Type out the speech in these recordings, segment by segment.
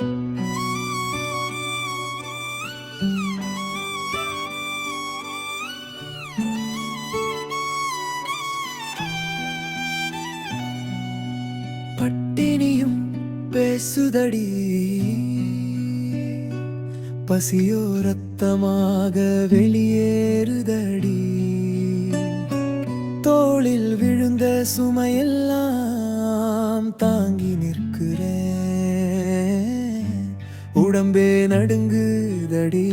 பட்டினியும் பேசுதடி. பசியோ ரத்தமாக வெளியேறுதடி. தோளில் விழுந்த சுமையெல்லாம் தாங்கி உடம்பே நடுங்குதடி.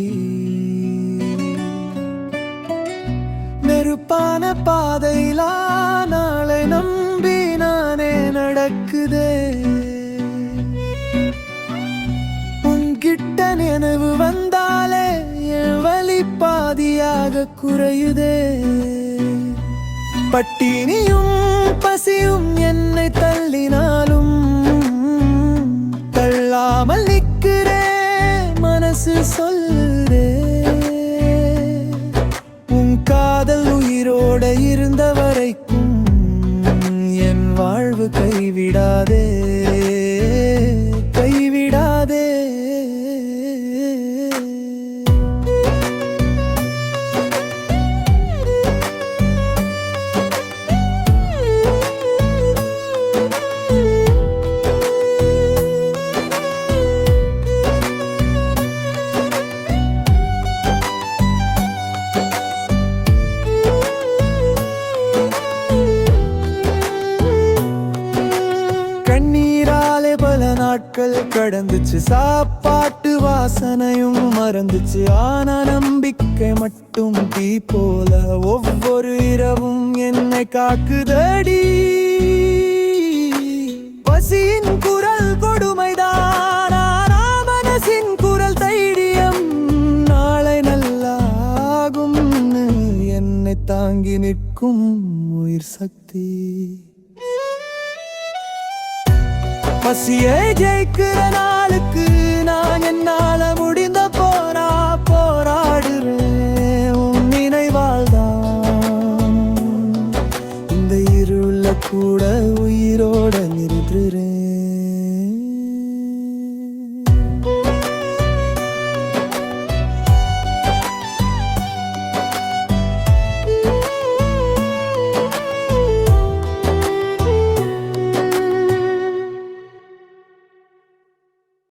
நெருப்பான பாதையிலா நாளை நம்பி நானே நடக்குதே. உன்கிட்ட நினைவு வந்தாலே என் வழி பாதியாக குறையுதே. பட்டினியும் பசியும் என்னை தள்ளினாலும் தள்ளாமல் நிற்கிறேன் மனசு சொல்லு உன் காதல் உயிரோட இருந்த வரைக்கும் என் வாழ்வு கைவிடாதே. நாட்கள் கடந்துச்சு. சாப்பாட்டு வாசனையும் மறந்துச்சு. ஆனா நம்பிக்கை மட்டும் தீ போல. ஒவ்வொரு இரவும் என்னை காக்குதடி. பசியின் குரல் கொடுமைதான்? மனசின் குரல் தைரியம் நாளை நல்லாகும் என்னை தாங்கி நிற்கும் உயிர் சக்தி. பசியை ஜெயிக்கிற நாளுக்கு நான் என்னால முடிந்த போரா போராடுறேன் உன் நினைவால்தான் இந்த இருள கூட உயிரோட